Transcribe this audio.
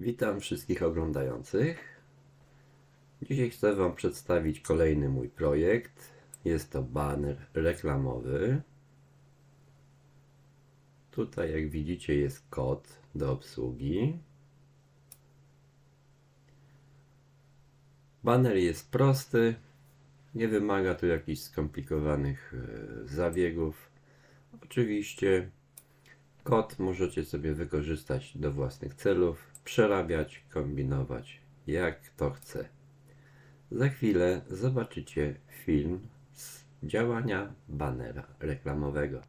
Witam wszystkich oglądających. Dzisiaj chcę Wam przedstawić kolejny mój projekt. Jest to baner reklamowy. Tutaj, jak widzicie, jest kod do obsługi. Baner jest prosty, nie wymaga tu jakichś skomplikowanych e, zabiegów. Oczywiście Kod możecie sobie wykorzystać do własnych celów, przerabiać, kombinować jak to chce. Za chwilę zobaczycie film z działania banera reklamowego.